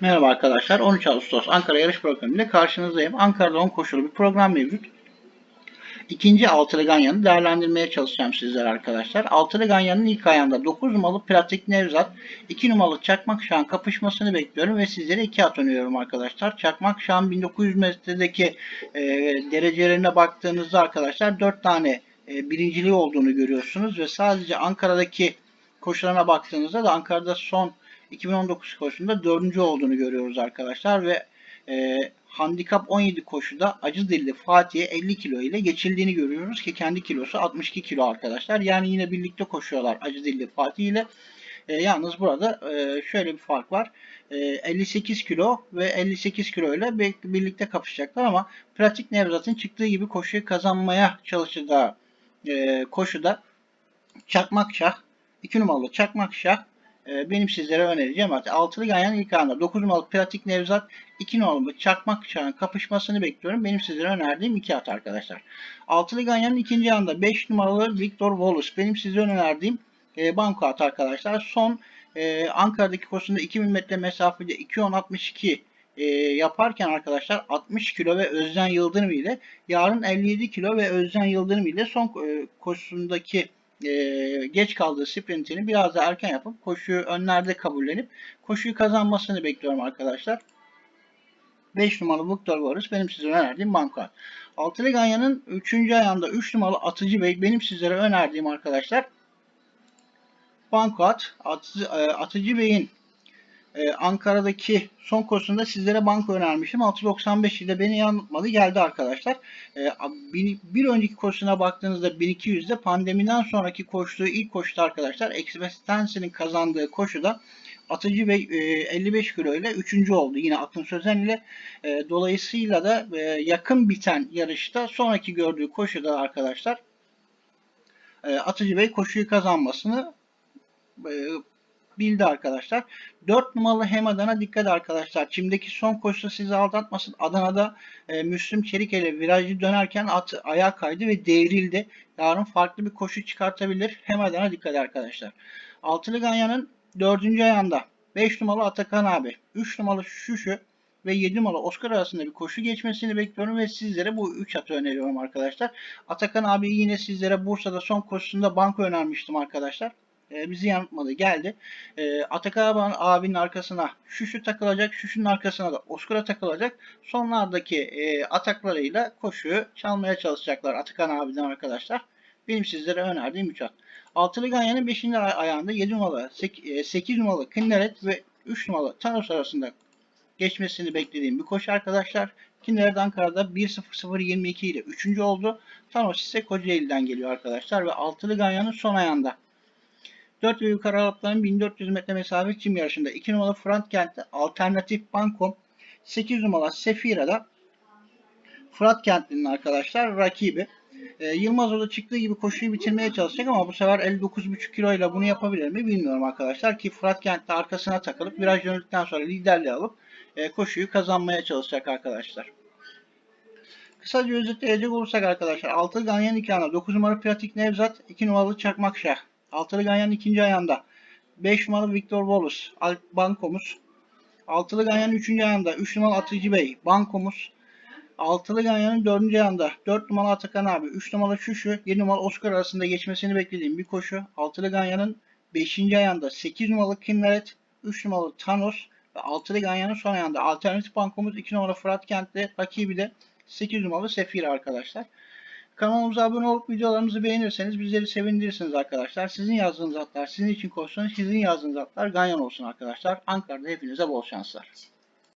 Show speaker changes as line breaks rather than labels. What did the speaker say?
Merhaba arkadaşlar. 13 Ağustos Ankara yarış programıyla karşınızdayım. Ankara'da 10 koşulu bir program mevcut. İkinci altılı ganyanı değerlendirmeye çalışacağım sizlere arkadaşlar. Altılı ganyanın ilk ayağında 9 numaralı Pratik Nevzat, 2 numaralı Çakmak Şah'ın kapışmasını bekliyorum ve sizlere 2 at öneriyorum arkadaşlar. Çakmak Şah'ın 1900 metredeki e, derecelerine baktığınızda arkadaşlar 4 tane e, birinciliği olduğunu görüyorsunuz ve sadece Ankara'daki koşularına baktığınızda da Ankara'da son 2019 koşusunda dördüncü olduğunu görüyoruz arkadaşlar ve e, handikap 17 koşuda acı dilli Fatih'e 50 kilo ile geçildiğini görüyoruz ki kendi kilosu 62 kilo arkadaşlar. Yani yine birlikte koşuyorlar acı dilli Fatih ile. E, yalnız burada e, şöyle bir fark var. E, 58 kilo ve 58 kilo ile bir- birlikte kapışacaklar ama pratik Nevzat'ın çıktığı gibi koşuyu kazanmaya çalışacağı e, koşuda Çakmak Şah 2 numaralı Çakmak Şah e, benim sizlere önereceğim artık. Altılı ganyanın ilk anda 9 numaralı Pratik Nevzat 2 numaralı Çakmak Şah'ın kapışmasını bekliyorum. Benim sizlere önerdiğim iki at arkadaşlar. Altılı ganyanın ikinci anda 5 numaralı Victor Wallace benim size önerdiğim e, banko at arkadaşlar. Son e, Ankara'daki koşusunda 2000 metre mesafede 2.10.62 e, yaparken arkadaşlar 60 kilo ve Özden Yıldırım ile yarın 57 kilo ve Özden Yıldırım ile son e, koşusundaki e, geç kaldığı sprintini biraz da erken yapıp koşuyu önlerde kabullenip koşuyu kazanmasını bekliyorum arkadaşlar. 5 numaralı Victor Boris benim size önerdiğim banka. Altılı Ganyan'ın 3. ayağında 3 numaralı Atıcı Bey benim sizlere önerdiğim arkadaşlar. Banko at. Atıcı, e, Atıcı Bey'in e, Ankara'daki son koşusunda sizlere banko önermiştim. 695 ile beni yanıltmadı geldi arkadaşlar. E, bir, bir önceki koşusuna baktığınızda 1200'de pandemiden sonraki koştuğu ilk koşuda arkadaşlar Express kazandığı koşuda Atıcı Bey e, 55 kilo ile 3. oldu. Yine Akın Sözen ile e, dolayısıyla da e, yakın biten yarışta sonraki gördüğü koşuda arkadaşlar e, Atıcı Bey koşuyu kazanmasını e, bildi arkadaşlar. 4 numaralı hem Adana dikkat arkadaşlar. Çim'deki son koşuda sizi aldatmasın. Adana'da e, Müslüm Çelik ile virajı dönerken at ayağa kaydı ve devrildi. Yarın farklı bir koşu çıkartabilir. Hem Adana dikkat arkadaşlar. Altılı Ganyan'ın 4. ayağında 5 numaralı Atakan abi, 3 numaralı Şuşu ve 7 numaralı Oscar arasında bir koşu geçmesini bekliyorum ve sizlere bu 3 atı öneriyorum arkadaşlar. Atakan abi yine sizlere Bursa'da son koşusunda banko önermiştim arkadaşlar e, bizi yanıltmadı. Geldi. E, Atakan abi- abinin arkasına Şuşu takılacak. Şuşu'nun arkasına da Oscar'a takılacak. Sonlardaki e, ataklarıyla koşuyu çalmaya çalışacaklar Atakan abiden arkadaşlar. Benim sizlere önerdiğim 3 at. Altılı Ganyan'ın 5. ayağında 7 numaralı, 8 numaralı Kinneret ve 3 numaralı Thanos arasında geçmesini beklediğim bir koşu arkadaşlar. Kinneret Ankara'da 1.0022 ile 3. oldu. Thanos ise Kocaeli'den geliyor arkadaşlar ve Altılı Ganyan'ın son ayağında 4 ve yukarı Arapların 1400 metre mesafe çim yarışında 2 numaralı Fırat Kent'te alternatif bankom 8 numaralı Sefira'da Fırat Kentli'nin arkadaşlar rakibi. Ee, Yılmaz Oda çıktığı gibi koşuyu bitirmeye çalışacak ama bu sefer 59,5 kiloyla bunu yapabilir mi bilmiyorum arkadaşlar ki Fırat Kent'te arkasına takılıp viraj döndükten sonra liderliği alıp e, koşuyu kazanmaya çalışacak arkadaşlar. Kısaca özetleyecek olursak arkadaşlar 6 Ganyan ikramda 9 numaralı Pratik Nevzat 2 numaralı Çakmak Şah Altılı Ganyan ikinci ayağında 5 numaralı Victor Wallace bankomuz. Altılı Ganyan üçüncü ayağında 3 numaralı Atıcı Bey bankomuz. Altılı Ganyan'ın dördüncü ayağında 4 numaralı Atakan abi, 3 numaralı Şuşu, 7 numaralı Oscar arasında geçmesini beklediğim bir koşu. Altılı Ganyan'ın 5. ayağında 8 numaralı Kinneret, 3 numaralı Thanos ve Altılı Ganyan'ın son ayağında alternatif bankomuz 2 numaralı Fırat Kent'te rakibi de 8 numaralı Sefir arkadaşlar. Kanalımıza abone olup videolarımızı beğenirseniz bizleri sevindirirsiniz arkadaşlar. Sizin yazdığınız atlar sizin için koşsun, sizin yazdığınız atlar ganyan olsun arkadaşlar. Ankara'da hepinize bol şanslar.